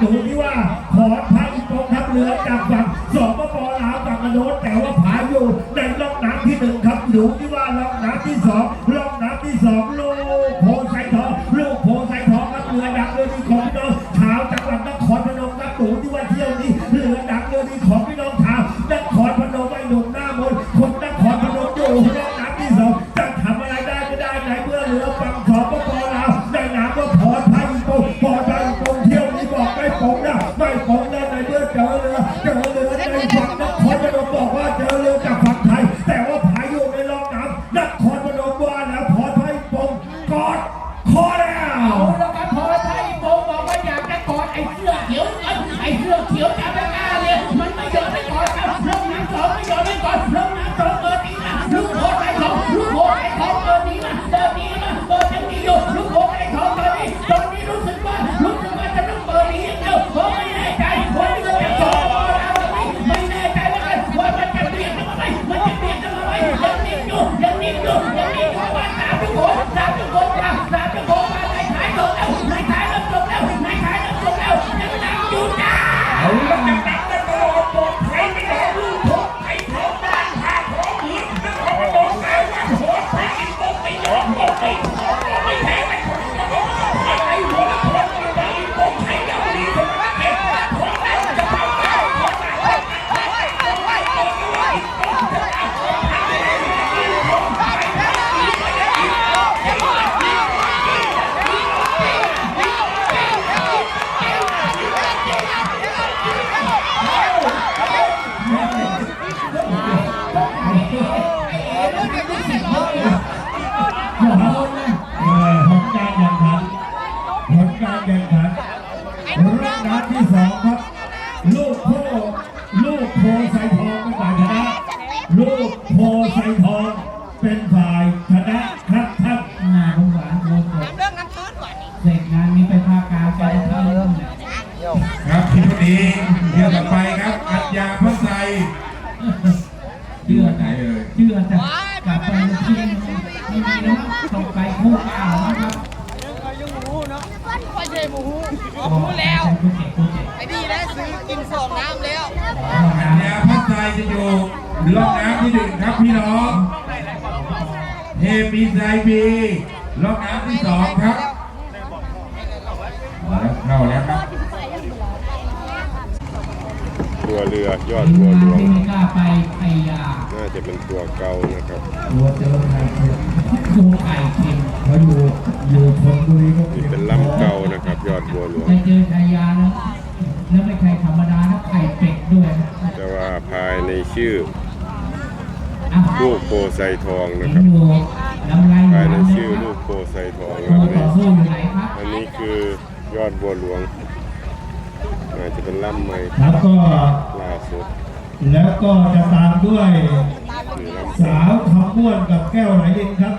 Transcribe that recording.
หนูที่ว่าขอพระอีกองทัพเรือจากฝั่งสปปลาวฝั่งอโนดแต่ว่าผาอยู่ในร่องน้ำที่หนึ่งครับหนูที่ว่าร่องน้ำที่สองร่องน้ำที่สองโล นัดที่สองครับ ลูกโพลูกโพไซทองเป็นฝ่ายชนะ ลูกโพไซทองเป็นฝ่ายชนะครับท่านหน้าสงสารโดนเรื่องน้ำตื้นกว่านเสร็จงานนี้ไปภาคกลางไปเริ่มเนี่ยครับทีนี้เที่ยวต่อไปครับอัญญาพัไซเชื่อใจเชื่อใจกลับไปที่ไม่มีนะต้องไปคู่เก่าะครับไม่ใช่หมูหูแล้วคู่เจ็ดคู่เจ็ดไอ้นี่แล้วซื้อกินสองน้ำแล้วอัญญาพัไซจะอยู่ร่องน้ำที่หนึ่งครับพี่น้องเฮปีไซบีร่องน้ำที่สองครับมาแล้วเข้าแล้วครับตัวเรือยอดทีมบัวงานหลวงที่ไม่กล้าไปไอ้ยาน่าจะเป็นตัวเก่านะครับตัวเจอไทยเค็ม ดูไก่เค็มเขาอยู่อยู่ชนบุรีก็นี่เป็นลำเก่านะครับ ยอดบัวหลวง ไปเจอไก่ยาแล้วแล้วไม่ใช่ธรรมดานะไข่เป็ดด้วยนะแต่ว่าภายในชื่ออะลูกโพไซทองเห็นะนครับ อยู่ลำไรหภายวานในเลยชื่อคลูรับกโพไซทองตัวนะคต่อรับสู้อยู่ไหนครับ อันนี้คือยอดบัวหลวงน่าจะเป็นลำใหม่แล้วก็ล่าสุดแล้วก็จะตามด้วยหรือลำ สาวทำม้วนกับแก้วไหลลินครับ